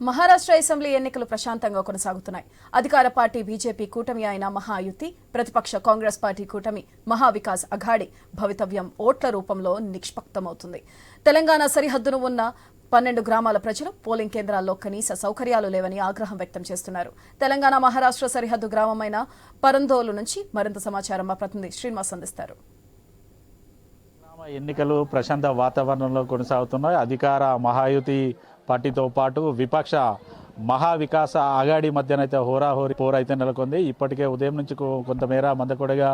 Maharashtra assembly ఎన్నికలు ప్రశాంతంగా కొనసాగుతున్నాయి. అధికార పార్టీ బీజేపీ కూటమి అయిన మహాయుతి ప్రతిపక్ష కాంగ్రెస్ పార్టీ కూటమి మహావికాస్ అఘాడి భవితవ్యం ఓట్ల రూపంలో నిష్పక్తమవుతుంది. తెలంగాణ సరిహద్దును ఉన్న పన్నెండు గ్రామాల ప్రజలు పోలింగ్ కేంద్రాల్లో కనీస సౌకర్యాలు లేవని ఆగ్రహం వ్యక్తం చేస్తున్నారు. తెలంగాణ మహారాష్ట్ర సరిహద్దు గ్రామమైన పరందోలు నుంచి మరింత సమాచారం మా ప్రతినిధి శ్రీనివాస్ అందిస్తారు. ఎన్నికలు ప్రశాంత వాతావరణంలో కొనసాగుతున్నాయి. అధికార మహాయుతి పార్టీతో పాటు విపక్ష మహావికాస ఆగాడి మధ్యనైతే హోరాహోరీ పోర్ అయితే నెలకొంది. ఇప్పటికే ఉదయం నుంచి కొంతమేర మందకొడగా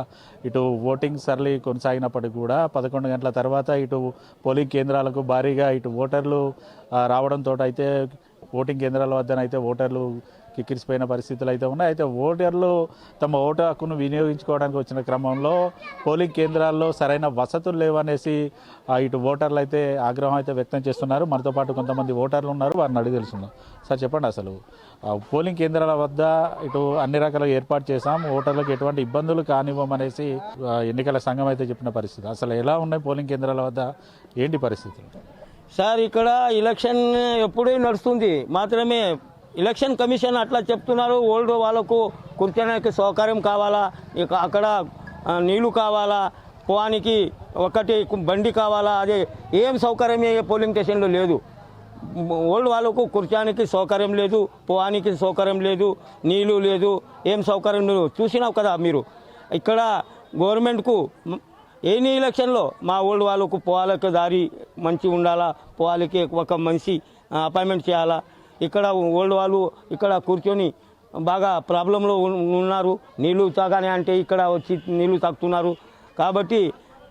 ఇటు ఓటింగ్ సరళి కొనసాగినప్పటికీ కూడా పదకొండు గంటల తర్వాత ఇటు పోలింగ్ కేంద్రాలకు భారీగా ఇటు ఓటర్లు రావడంతో అయితే ఓటింగ్ కేంద్రాల వద్దనైతే ఓటర్లు కిక్కిరిసిపోయిన పరిస్థితులు అయితే ఉన్నాయి. అయితే ఓటర్లు తమ ఓటు హక్కును వినియోగించుకోవడానికి వచ్చిన క్రమంలో పోలింగ్ కేంద్రాల్లో సరైన వసతులు లేవనేసి ఇటు ఓటర్లు అయితే ఆగ్రహం అయితే వ్యక్తం చేస్తున్నారు. మనతో పాటు కొంతమంది ఓటర్లు ఉన్నారు. వారిని అడిగి తెలుసుకుందాం. సార్ చెప్పండి అసలు. పోలింగ్ కేంద్రాల వద్ద ఇటు అన్ని రకాల ఏర్పాటు చేశాం. ఓటర్లకు ఎటువంటి ఇబ్బందులు కానివ్వమనేసి ఎన్నికల సంఘం అయితే చెప్పిన పరిస్థితి. అసలు ఎలా ఉన్నాయి పోలింగ్ కేంద్రాల వద్ద? ఏంటి పరిస్థితులు? సార్ ఇక్కడ ఎలక్షన్ ఎప్పుడూ నడుస్తుంది. మాత్రమే ఎలక్షన్ కమిషన్ అట్లా చెప్తున్నారు. ఓల్డ్ వాళ్ళకు కూర్చోడానికి సౌకర్యం కావాలా? ఇక అక్కడ నీళ్ళు కావాలా? పోవానికి ఒకటి బండి కావాలా? అదే ఏం సౌకర్యం ఏ పోలింగ్ స్టేషన్లో లేదు. ఓల్డ్ వాళ్ళకు కూర్చోడానికి సౌకర్యం లేదు పోవానికి సౌకర్యం లేదు నీళ్ళు లేదు ఏం సౌకర్యం లేదు. చూసినావు కదా మీరు. ఇక్కడ గవర్నమెంట్కు మ- ఎనీ ఎలక్షన్లో మా ఓల్డ్ వాళ్ళకు పోవాలకు దారి మంచి ఉండాలా? పోవాలకి ఒక మనిషి అపాయింట్మెంట్ చేయాలా? ఇక్కడ ఓల్డ్ వాళ్ళు ఇక్కడ కూర్చొని బాగా ప్రాబ్లంలో ఉన్నారు. నీళ్ళు తాగానే అంటే ఇక్కడ వచ్చి నీళ్ళు తాగుతున్నారు. కాబట్టి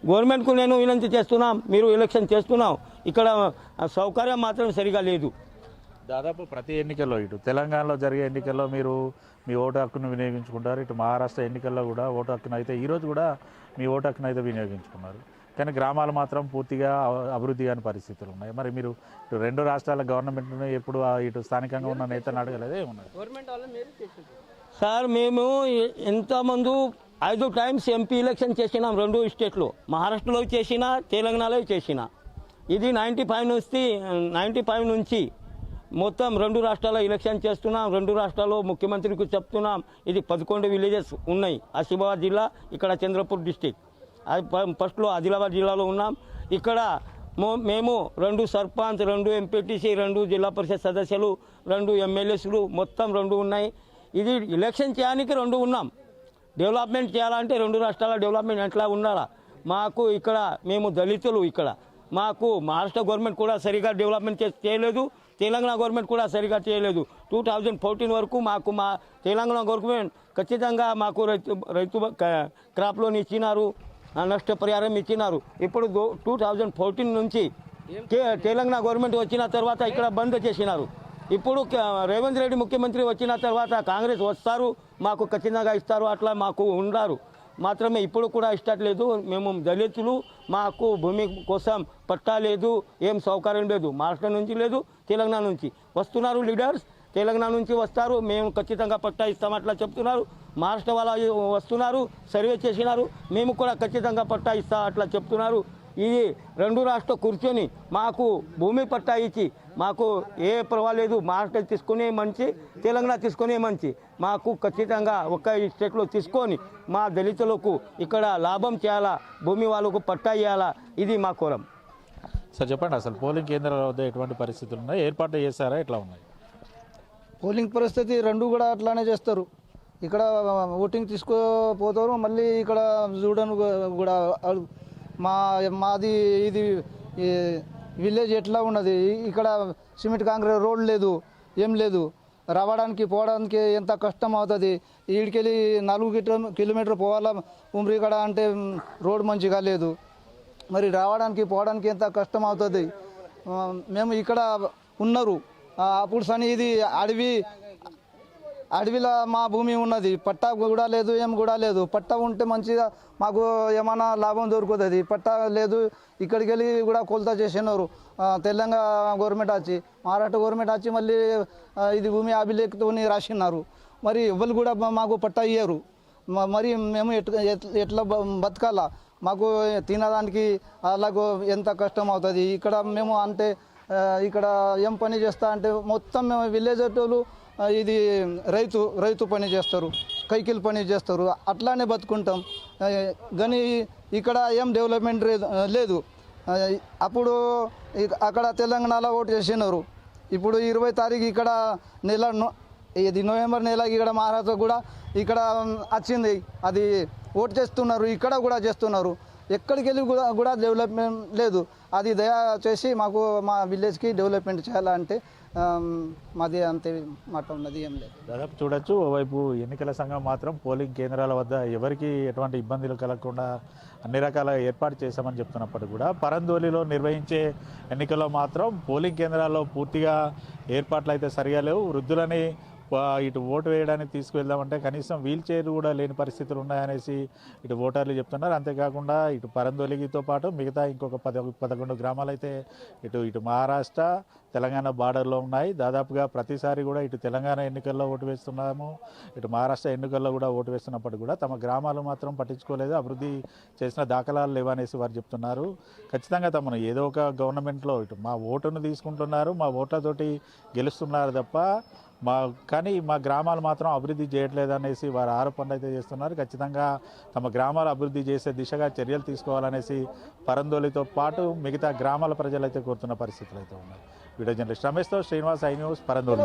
గవర్నమెంట్కు నేను వినంతి చేస్తున్నాం మీరు ఎలక్షన్ చేస్తున్నాం. ఇక్కడ సౌకర్యం మాత్రం సరిగా లేదు. దాదాపు ప్రతి ఎన్నికల్లో ఇటు తెలంగాణలో జరిగే ఎన్నికల్లో మీరు మీ ఓటు హక్కును వినియోగించుకుంటారు. ఇటు మహారాష్ట్ర ఎన్నికల్లో కూడా ఓటు హక్కును అయితే ఈరోజు కూడా మీ ఓటు హక్కును అయితే వినియోగించుకున్నారు. కానీ గ్రామాలు మాత్రం పూర్తిగా అభివృద్ధి కాని పరిస్థితులు ఉన్నాయి. మరి మీరు ఇటు రెండు రాష్ట్రాల గవర్నమెంట్ను ఎప్పుడు ఇటు స్థానికంగా ఉన్న నేతను అడగలేదే? ఏమున్నది? సార్ మేము ఎంతమంది ఐదు టైమ్స్ ఎంపీ ఎలక్షన్ చేసినాం రెండు స్టేట్లో. మహారాష్ట్రలో చేసిన తెలంగాణలో చేసిన. ఇది నైంటీ ఫైవ్ నుంచి నైంటీ ఫైవ్ నుంచి మొత్తం రెండు రాష్ట్రాల్లో ఎలక్షన్ చేస్తున్నాం. రెండు రాష్ట్రాల్లో ముఖ్యమంత్రికి చెప్తున్నాం. ఇది పదకొండు విలేజెస్ ఉన్నాయి. ఆసిఫాబాద్ జిల్లా ఇక్కడ చంద్రపూర్ డిస్టిక్. అది ఫస్ట్లో ఆదిలాబాద్ జిల్లాలో ఉన్నాం. ఇక్కడ మో- మేము రెండు సర్పంచ్ రెండు ఎంపీటీసీ రెండు జిల్లా పరిషత్ సదస్యులు రెండు ఎమ్మెల్యేస్లు మొత్తం రెండు ఉన్నాయి. ఇది ఎలక్షన్ చేయడానికి రెండు ఉన్నాం. డెవలప్మెంట్ చేయాలంటే రెండు రాష్ట్రాల డెవలప్మెంట్ ఎట్లా ఉండాలా? మాకు ఇక్కడ మేము దళితులు ఇక్కడ. మాకు మహారాష్ట్ర గవర్నమెంట్ కూడా సరిగా డెవలప్మెంట్ చేయలేదు. తెలంగాణ గవర్నమెంట్ కూడా సరిగా చేయలేదు. టూ థౌజండ్ ఫోర్టీన్ వరకు మాకు మా తెలంగాణ గవర్నమెంట్ ఖచ్చితంగా మాకు రైతు రైతు క్రాప్ లోన్ ఇచ్చినారు. నష్టపరిహారం ఇచ్చినారు. ఇప్పుడు టూ థౌజండ్ ఫోర్టీన్ నుంచి తెలంగాణ గవర్నమెంట్ వచ్చిన తర్వాత ఇక్కడ బంద్ చేసినారు. ఇప్పుడు రేవంత్ రెడ్డి ముఖ్యమంత్రి వచ్చిన తర్వాత కాంగ్రెస్ వస్తారు మాకు ఖచ్చితంగా ఇస్తారు అట్లా మాకు ఉండారు. మాత్రమే ఇప్పుడు కూడా ఇష్టట్లేదు మేము దళితులు మాకు భూమి కోసం పట్టా లేదు ఏం సౌకర్యం లేదు. మహారాష్ట్ర నుంచి లేదు తెలంగాణ నుంచి. వస్తున్నారు లీడర్స్ తెలంగాణ నుంచి వస్తారు. మేము ఖచ్చితంగా పట్టా ఇస్తాం అట్లా చెప్తున్నారు. మహారాష్ట్ర వాళ్ళ వస్తున్నారు సర్వే చేసినారు. మేము కూడా ఖచ్చితంగా పట్టా ఇస్తా అట్లా చెప్తున్నారు. ఇది రెండు రాష్ట్రం కూర్చొని మాకు భూమి పట్టా ఇచ్చి మాకు ఏ పర్వాలేదు. మహారాష్ట్ర తీసుకునే మంచి తెలంగాణ తీసుకునే మంచి. మాకు ఖచ్చితంగా ఒక స్టేట్లో తీసుకొని మా దళితులకు ఇక్కడ లాభం చేయాలా భూమి వాళ్ళకు పట్టా ఇవ్వాలా ఇది మా కోరం. సార్ చెప్పండి అసలు పోలింగ్ కేంద్రాల వద్ద ఎటువంటి పరిస్థితులు ఉన్నాయి? ఏర్పాట్లు చేశారా? ఎట్లా ఉన్నాయి? పోలింగ్ పరిస్థితి రెండు కూడా అట్లానే చేస్తారు. ఇక్కడ ఓటింగ్ తీసుకుపోతారు మళ్ళీ ఇక్కడ చూడను కూడా మా మాది ఇది విలేజ్ ఎట్లా ఉన్నది? ఇక్కడ సిమెంట్ కాంక్రీట్ రోడ్ లేదు ఏం లేదు. రావడానికి పోవడానికి ఎంత కష్టం అవుతుంది? ఈడికెళ్ళి నాలుగు కిలో- కిలోమీటర్ పోవాలా? ఉమ్రికడ అంటే రోడ్ మంచిగా లేదు. మరి రావడానికి పోవడానికి ఎంత కష్టం అవుతుంది? మేము ఇక్కడ ఉన్నారు. అప్పుడు సని ఇది అడవి అడవిలో మా భూమి ఉన్నది. పట్టా కూడా లేదు ఏం కూడా లేదు. పట్టా ఉంటే మంచిగా మాకు ఏమైనా లాభం దొరుకుతుంది. పట్టా లేదు ఇక్కడికి వెళ్ళి కూడా కొలత చేసినారు. తెలంగాణ గవర్నమెంట్ వచ్చి మహారాష్ట్ర గవర్నమెంట్ వచ్చి మళ్ళీ ఇది భూమి అభిలేఖతోని రాసినారు. మరి ఎవరు కూడా మాకు పట్టా ఇయ్యరు. మరి మేము ఎట్లా బ- బతకాలా? మాకు తినడానికి అలాగో ఎంత కష్టం అవుతుంది? ఇక్కడ మేము అంటే ఇక్కడ ఏం పని చేస్తా అంటే మొత్తం విలేజ్ వాళ్ళు ఇది రైతు రైతు పని చేస్తారు కైకిల్ పని చేస్తారు అట్లానే బతుకుంటాం. కానీ ఇక్కడ ఏం డెవలప్మెంట్ లేదు- లేదు అప్పుడు ఇక- అక్కడ తెలంగాణలో ఓటు చేసినారు. ఇప్పుడు ఇరవై తారీఖు ఇక్కడ నెల నో- ఇది నవంబర్ నెల ఇక్కడ మహారాష్ట్ర కూడా ఇక్కడ వచ్చింది. అది ఓటు చేస్తున్నారు ఇక్కడ కూడా చేస్తున్నారు. ఎక్కడికి వెళ్ళి కూడా కూడా డెవలప్మెంట్ లేదు. అది దయా చేసి మాకు మా విలేజ్కి డెవలప్మెంట్ చేయాలంటే మాది అంతే మాట ఉన్నది ఏం లేదు. దాదాపు చూడొచ్చు ఓవైపు ఎన్నికల సంఘం మాత్రం పోలింగ్ కేంద్రాల వద్ద ఎవరికి ఎటువంటి ఇబ్బందులు కలగకుండా అన్ని రకాల ఏర్పాటు చేశామని చెప్తున్నప్పటికీ కూడా పరందోలిలో నిర్వహించే ఎన్నికల్లో మాత్రం పోలింగ్ కేంద్రాల్లో పూర్తిగా ఏర్పాట్లు అయితే సరిగా లేవు. వృద్ధులని ఇటు ఓటు వేయడానికి తీసుకువెళ్దామంటే కనీసం వీల్ చైర్ కూడా లేని పరిస్థితులు ఉన్నాయనేసి ఇటు ఓటర్లు చెప్తున్నారు. అంతేకాకుండా ఇటు పరందోలిగితో పాటు మిగతా ఇంకొక పద పదకొండు గ్రామాలు అయితే ఇటు ఇటు మహారాష్ట్ర తెలంగాణ బార్డర్లో ఉన్నాయి. దాదాపుగా ప్రతిసారి కూడా ఇటు తెలంగాణ ఎన్నికల్లో ఓటు వేస్తున్నాము. ఇటు మహారాష్ట్ర ఎన్నికల్లో కూడా ఓటు వేస్తున్నప్పటికీ కూడా తమ గ్రామాలు మాత్రం పట్టించుకోలేదు. అభివృద్ధి చేసిన దాఖలాలు లేవనేసి వారు చెప్తున్నారు. ఖచ్చితంగా తమను ఏదో ఒక గవర్నమెంట్లో ఇటు మా ఓటును తీసుకుంటున్నారు. మా ఓట్లతోటి గెలుస్తున్నారు తప్ప మా కానీ మా గ్రామాలు మాత్రం అభివృద్ధి చేయట్లేదు అనేసి వారు ఆరోపణలు అయితే చేస్తున్నారు. ఖచ్చితంగా తమ గ్రామాలు అభివృద్ధి చేసే దిశగా చర్యలు తీసుకోవాలనేసి పరందోలితో పాటు మిగతా గ్రామాల ప్రజలైతే కోరుతున్న పరిస్థితులు అయితే ఉన్నాయి. వీడియో జర్నలిస్ట్ రమేష్తో శ్రీనివాస్ ఐ న్యూస్ పరందోలి